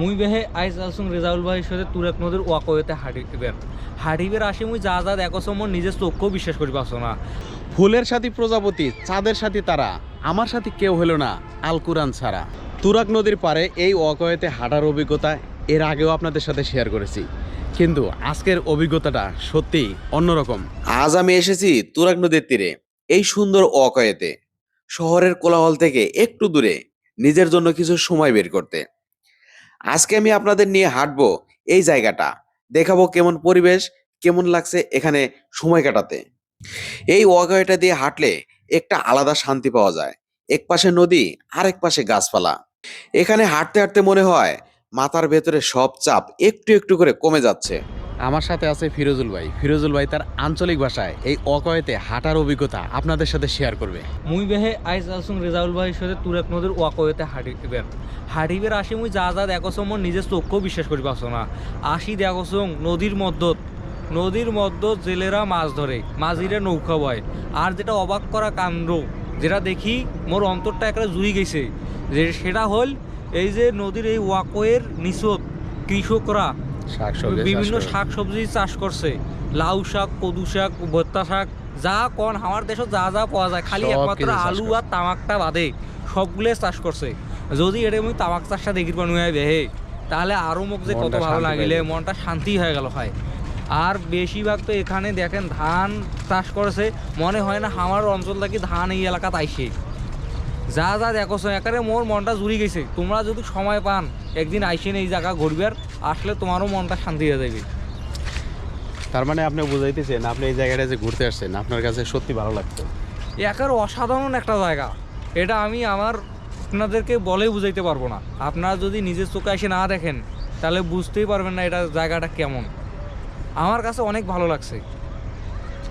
মুই বেহে আইজ আসুন রেজাউল ভাইয়ের সাথে তুরাক নদীর ওয়াকওয়েতে হাঁটিবের হাঁটিবের আসি মুই যা যা দেখো মোর নিজের চক্ষু বিশ্বাস করি পারছ না। ফুলের সাথে প্রজাপতি চাঁদের সাথে তারা আমার সাথে কেউ হলো না আল কুরআন ছাড়া। তুরাক নদীর পারে এই অকয়েতে হাঁটার অভিজ্ঞতা এর আগেও আপনাদের সাথে শেয়ার করেছি। কিন্তু আজকের অভিজ্ঞতাটা সত্যি অন্যরকম। আজ আমি এসেছি তুরাগ নদীর তীরে এই সুন্দর অকয়েতে শহরের কোলাহল থেকে একটু দূরে নিজের জন্য কিছু সময় বের করতে। আজকে আমি আপনাদের নিয়ে হাঁটবো এই জায়গাটা। দেখাবো কেমন পরিবেশ, কেমন লাগছে এখানে সময় কাটাতে। এই ওয়াকওয়েটা দিয়ে হাঁটলে একটা আলাদা শান্তি পাওয়া যায়। এক পাশে নদী আর এক পাশে গাছপালা। এখানে হাঁটতে হাঁটতে মনে হয় মাথার ভেতরে সব চাপ একটু একটু করে কমে যাচ্ছে। আমার সাথে আছে ফিরোজুল ভাই। ফিরোজুল ভাই তার আঞ্চলিক ভাষায় এই অকয়েতে হাঁটার অভিজ্ঞতা আপনাদের সাথে শেয়ার করবে। মুই বেহে আইজ আসুন রেজাউল ভাইয়ের সাথে তুরাক নদীর ওয়াকওয়েতে হাঁটিবেন। হাঁটিবের আসি মুই যা যা দেখো মোর নিজের চক্ষু বিশ্বাস করি পারছ না। আসি দেখো নদীর মধ্যত নদীর মধ্যত জেলেরা মাছ ধরে, মাঝিরে নৌকা বয়। আর যেটা অবাক করা কাণ্ড, যেটা দেখি মোর অন্তরটা একটা জুড়ি গেছে। যে সেটা হল এই যে নদীর এই ওয়াকওয়ের নিচত কৃষকরা বিভিন্ন শাক সবজি চাষ করছে। লাউ শাক কদু শাক ভত্তা শাক যা কন আমার দেশত যা যা পাওয়া যায় খালি একমাত্র চাষ আলু করছে। আর তামাকটা বাদে সবগুলো চাষ করছে। যদি এটা আমি তামাক চাষটা দেখির পানু বেহে তাহলে আরও মোক যে কত ভালো লাগিলে মনটা শান্তি হয়ে গেল হয়। আর বেশিরভাগ তো এখানে দেখেন ধান চাষ করেছে মনে হয় না আমার অঞ্চল থেকে ধান এই এলাকাতে আইসে। যা যা দেখো একারে মোর মনটা জুড়ি গেছে। তোমরা যদি সময় পান একদিন আইসেন এই জায়গা ঘুরবার আসলে তোমারও মনটা শান্তি হয়ে যাবে। তার মানে আপনি বুঝাইতেছেন আপনি এই জায়গাটা যে ঘুরতে আসছেন আপনার কাছে সত্যি ভালো লাগতো। একার অসাধারণ একটা জায়গা। এটা আমি আমার আপনাদেরকে বলে বুঝাইতে পারব না। আপনারা যদি নিজের চোখে এসে না দেখেন তাহলে বুঝতেই পারবেন না এটা জায়গাটা কেমন। আমার কাছে অনেক ভালো লাগছে।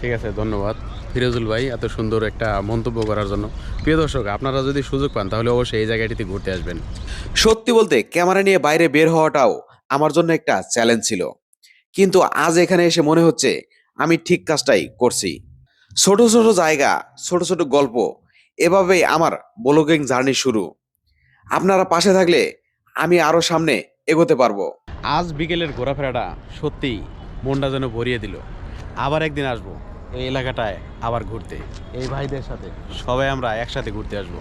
ঠিক আছে ধন্যবাদ। ফিরোজুল ভাই এত সুন্দর একটা মন্তব্য করার জন্য। প্রিয় দর্শক আপনারা যদি সুযোগ পান তাহলে অবশ্যই এই জায়গাটিতে ঘুরতে আসবেন। সত্যি বলতে ক্যামেরা নিয়ে বাইরে বের হওয়াটাও আমার জন্য একটা চ্যালেঞ্জ ছিল। কিন্তু আজ এখানে এসে মনে হচ্ছে আমি ঠিক কাজটাই করছি। ছোট ছোট জায়গা ছোট ছোট গল্প এভাবেই আমার ব্লগিং জার্নি শুরু। আপনারা পাশে থাকলে আমি আরও সামনে এগোতে পারব। আজ বিকেলের ঘোরাফেরাটা সত্যিই মনটা যেন ভরিয়ে দিল। আবার একদিন আসব। এই এলাকাটায় আবার ঘুরতে। এই ভাইদের সাথে। সবাই আমরা একসাথে ঘুরতে আসব।